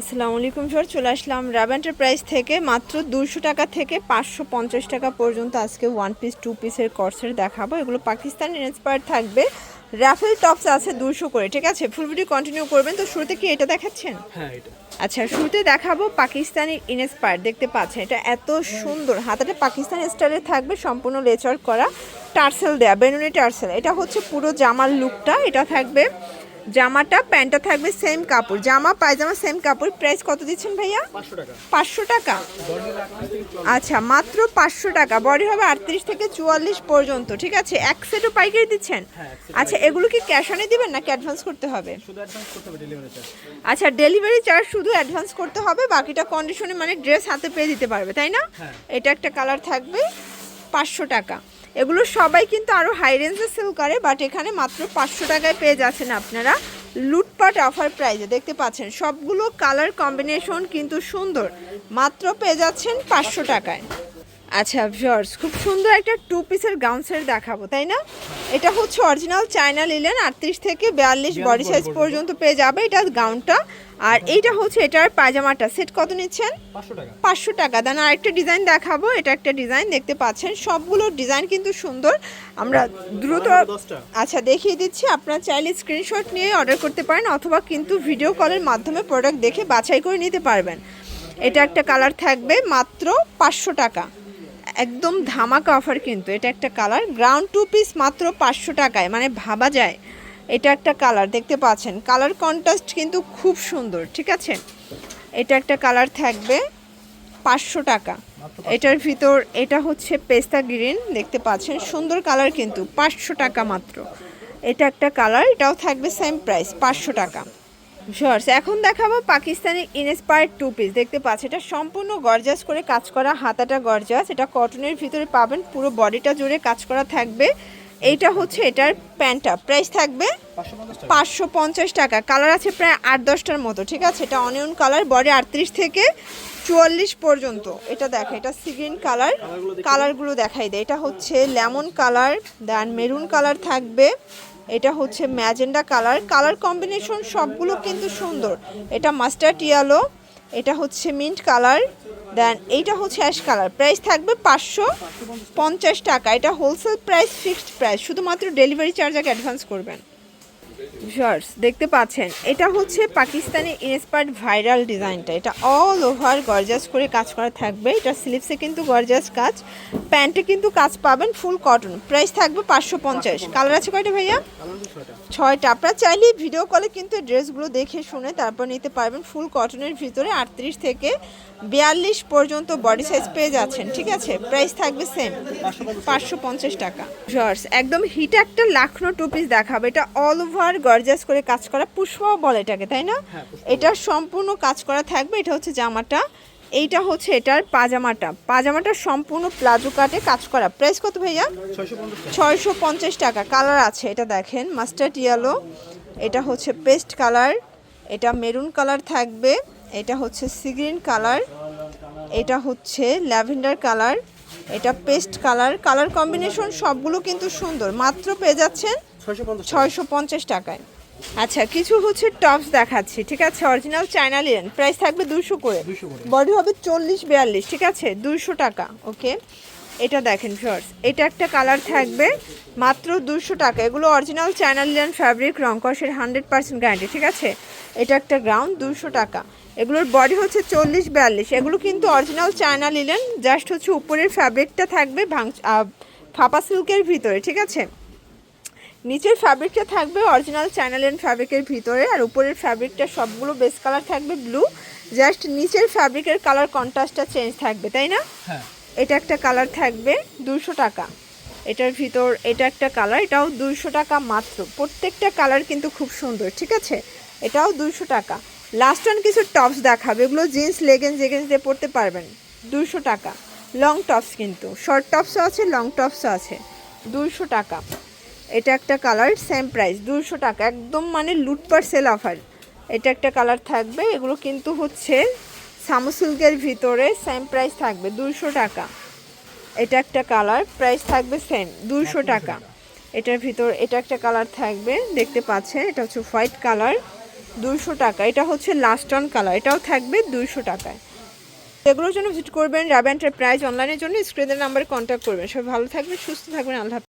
আসসালামু আলাইকুম স্যার চলে আসলাম রাব এন্টারপ্রাইজ থেকে মাত্র দুশো টাকা থেকে পাঁচশো পঞ্চাশ টাকা পর্যন্ত আজকে ওয়ান পিস টু পিসের কর্সের দেখাবো। এগুলো পাকিস্তানি ইন্সপায়ার থাকবে। রাফেল টপস আছে দুশো করে ঠিক আছে? ফুল ভিডিও কন্টিনিউ করবেন। তো শুরুতে কি এটা দেখাচ্ছেন? হ্যাঁ এটা। আচ্ছা শুরুতে দেখাবো পাকিস্তানি ইনস্পায়ার দেখতে পাচ্ছেন। এটা এত সুন্দর হাতাটা পাকিস্তানি স্টাইলে থাকবে সম্পূর্ণ লেচার করা। টার্সেল দেয়া বেনুনি টার্সেল এটা হচ্ছে পুরো জামার লুকটা এটা থাকবে। জামাটা প্যান্টটা থাকবে সেম কাপড়। জামা পায়জামা সেম কাপড়। প্রাইস কত দিচ্ছেন ভাইয়া? পাঁচশো টাকা। আচ্ছা মাত্র পাঁচশো টাকা। বডি হবে আটত্রিশ থেকে চুয়াল্লিশ পর্যন্ত ঠিক আছে? এক সেটও পাইকারি দিচ্ছেন? হ্যাঁ, আচ্ছা এগুলো কি ক্যাশ অনে দিবেন নাকি অ্যাডভান্স করতে হবে? আচ্ছা ডেলিভারি চার্জ শুধু অ্যাডভান্স করতে হবে বাকিটা কন্ডিশনে মানে ড্রেস হাতে পেয়ে দিতে পারবে তাই না? হ্যাঁ। এটা একটা কালার থাকবে পাঁচশো টাকা। এগুলো সবাই কিন্তু আরও হাই রেঞ্জে সেল করে বাট এখানে মাত্র পাঁচশো টাকায় পেয়ে যাচ্ছেন আপনারা লুটপাট অফার প্রাইজে দেখতে পাচ্ছেন, সবগুলো কালার কম্বিনেশন কিন্তু সুন্দর। মাত্র পেয়ে যাচ্ছেন পাঁচশো টাকায়। আচ্ছা ভিউয়ার্স খুব সুন্দর একটা টু পিসের গাউন সেট দেখাবো তাই না? এটা হচ্ছে অরিজিনাল চায়না লিলেন আটত্রিশ থেকে বিয়াল্লিশ বডি সাইজ পর্যন্ত পেয়ে যাবে এটা গাউনটা আর এইটা হচ্ছে এটার পায়জামাটা সেট কত নিচ্ছেন? পাঁচশো টাকা। দেন আরেকটা ডিজাইন দেখাবো এটা একটা ডিজাইন দেখতে পাচ্ছেন। সবগুলো ডিজাইন কিন্তু সুন্দর। আমরা দ্রুত আচ্ছা দেখিয়ে দিচ্ছি। আপনারা চাইলে স্ক্রিনশট নিয়ে অর্ডার করতে পারেন অথবা কিন্তু ভিডিও কলের মাধ্যমে প্রোডাক্ট দেখে বাছাই করে নিতে পারবেন। এটা একটা কালার থাকবে মাত্র পাঁচশো টাকা। একদম ধামাকা অফার কিন্তু। এটা একটা কালার গ্রাউন্ড টু পিস মাত্র পাঁচশো টাকায়। মানে ভাবা যায় এটা একটা কালার দেখতে পাচ্ছেন? কালার কন্ট্রাস্ট কিন্তু খুব সুন্দর ঠিক আছে? এটা একটা কালার থাকবে পাঁচশো টাকা। এটার ভিতর এটা হচ্ছে পেস্তা গ্রিন দেখতে পাচ্ছেন? সুন্দর কালার কিন্তু পাঁচশো টাকা মাত্র। এটা একটা কালার এটাও থাকবে সেম প্রাইস পাঁচশো টাকা। শর্টস এখন দেখাবো পাকিস্তানি ইনস্পায়ার্ড টু পিস দেখতে পাচ্ছি এটা সম্পূর্ণ গর্জাস করে কাজ করা হাতাটা গর্জাস। এটা কটনের ভিতরে পাবেন পুরো বডিটা জুড়ে কাজ করা থাকবে। এইটা হচ্ছে এটার প্যান্টটা প্রাইস থাকবে পাঁচশো পঞ্চাশ টাকা। পাঁচশো পঞ্চাশ টাকা। কালার আছে প্রায় আট দশটার মতো ঠিক আছে? এটা অনিয়ন কালার বডি আটত্রিশ থেকে চুয়াল্লিশ পর্যন্ত। এটা দেখো এটা সিগ্রিন কালার কালারগুলো দেখাই দেয় এটা হচ্ছে lemon colour then maroon colour থাকবে। এটা হচ্ছে ম্যাজেন্ডা কালার। কালার কম্বিনেশন সবগুলো কিন্তু সুন্দর। এটা মাস্টার্ড ইয়ালো এটা হচ্ছে মিন্ট কালার দেন এইটা হচ্ছে অ্যাশ কালার। প্রাইস থাকবে পাঁচশো পঞ্চাশ টাকা। এটা হোলসেল প্রাইস ফিক্সড প্রাইস শুধুমাত্র ডেলিভারি চার্জ আগে অ্যাডভান্স করবেন। শর্টস দেখতে পাচ্ছেন, এটা হচ্ছে পাকিস্তানি ইনস্পায়ার্ড ভাইরাল ডিজাইনটা এটা অল ওভার গর্জাস করে কাজ করা থাকবে। এটা স্লিপসে কিন্তু গর্জাস কাজ প্যান্টে কিন্তু কাজ পাবেন ফুল কটন প্রাইস থাকবে পাঁচশো পঞ্চাশ। কালার আছে কয়টা ভাইয়া? ছয়টা। আপনারা চাইলে ভিডিও কলে কিন্তু ড্রেসগুলো দেখে শুনে তারপর নিতে পারবেন ফুল কটনের ভিতরে। আটত্রিশ থেকে বিয়াল্লিশ পর্যন্ত বডি সাইজ পেয়ে যাচ্ছেন, ঠিক আছে? প্রাইস থাকবে সেম পাঁচশো পঞ্চাশ টাকা। জর্স একদম হিট একটা লাখনো টু পিস দেখাবে। এটা অল ওভার গর্জাস করে কাজ করা পুষ্পাও বলে এটাকে তাই না? হ্যাঁ, এটা সম্পূর্ণ কাজ করা থাকবে এটা হচ্ছে জামাটা। এইটা হচ্ছে এটার পাজামাটা। পাজামাটা সম্পূর্ণ প্লাজো কাটে কাজ করা। প্রাইস কত ভাইয়া? ছয়শো পঞ্চাশ টাকা। কালার আছে এটা দেখেন মাস্টার্ড ইয়েলো এটা হচ্ছে পেস্ট কালার এটা মেরুন কালার থাকবে। এটা হচ্ছে সিগ্রিন কালার এটা হচ্ছে ল্যাভেন্ডার কালার এটা পেস্ট কালার কালার কম্বিনেশন সবগুলো কিন্তু সুন্দর। মাত্র পেয়ে যাচ্ছেন ছয়শো পঞ্চাশ টাকায়। আচ্ছা কিছু হচ্ছে টপস দেখাচ্ছি ঠিক আছে? অরিজিনাল চায়না লিয়েন প্রাইস থাকবে দুশো করে। বডি হবে চল্লিশ বিয়াল্লিশ ঠিক আছে? দুশো টাকা ওকে? এটা দেখেন শর্টস এটা একটা কালার থাকবে মাত্র দুশো টাকা। এগুলো অরিজিনাল চায়না লিয়ান ফ্যাব্রিক রংকসের হান্ড্রেড পার্সেন্ট গ্যারান্টি ঠিক আছে? এটা একটা গ্রাউন্ড দুশো টাকা। এগুলোর বডি হচ্ছে চল্লিশ বিয়াল্লিশ। এগুলো কিন্তু অরিজিনাল চায়না লিলেন জাস্ট হচ্ছে উপরের ফ্যাব্রিকটা থাকবে আহ, ফাপা সিল্কের ভিতরে ঠিক আছে? নিচের ফ্যাব্রিকটা থাকবে অরিজিনাল চ্যানেলেন ফ্যাব্রিকের ভিতরে আর উপরের ফ্যাব্রিকটা সবগুলো বেস কালার থাকবে ব্লু জাস্ট নিচের ফ্যাব্রিকের কালার কন্ট্রাস্টটা চেঞ্জ থাকবে তাই না? হ্যাঁ। এটা একটা কালার থাকবে দুশো টাকা। এটার ভিতর এটা একটা কালার এটাও দুশো টাকা মাত্র। প্রত্যেকটা কালার কিন্তু খুব সুন্দর ঠিক আছে? এটাও দুশো টাকা। লাস্ট ওয়ান কিছু টপস দেখাবে এগুলো জিন্স লেগেন্স জেগেন্স দিয়ে পরতে পারবেন। দুশো টাকা। লং টপস কিন্তু। শর্ট টপসও আছে লং টপসও আছে। দুশো টাকা। এটা একটা কালার সেম প্রাইস দুশো টাকা একদম মানে লুটপার সেল অফার এটা একটা কালার থাকবে এগুলো কিন্তু হচ্ছে সামসিল্কের ভিতরে সেম প্রাইস থাকবে দুশো টাকা। এটা একটা কালার প্রাইস থাকবে সেম দুশো টাকা। এটার ভিতর এটা একটা কালার থাকবে দেখতে পাচ্ছেন এটা হচ্ছে হোয়াইট কালার দুশো টাকা। এটা হচ্ছে লাস্ট অন কালার এটাও থাকবে দুশো টাকায়। এগুলোর জন্য ভিজিট করবেন রাবে এন্টারপ্রাইজ অনলাইনের জন্য স্ক্রিনের নাম্বারে কন্ট্যাক্ট করবেন। সবাই ভালো থাকবেন সুস্থ থাকবেন আল্লাহ।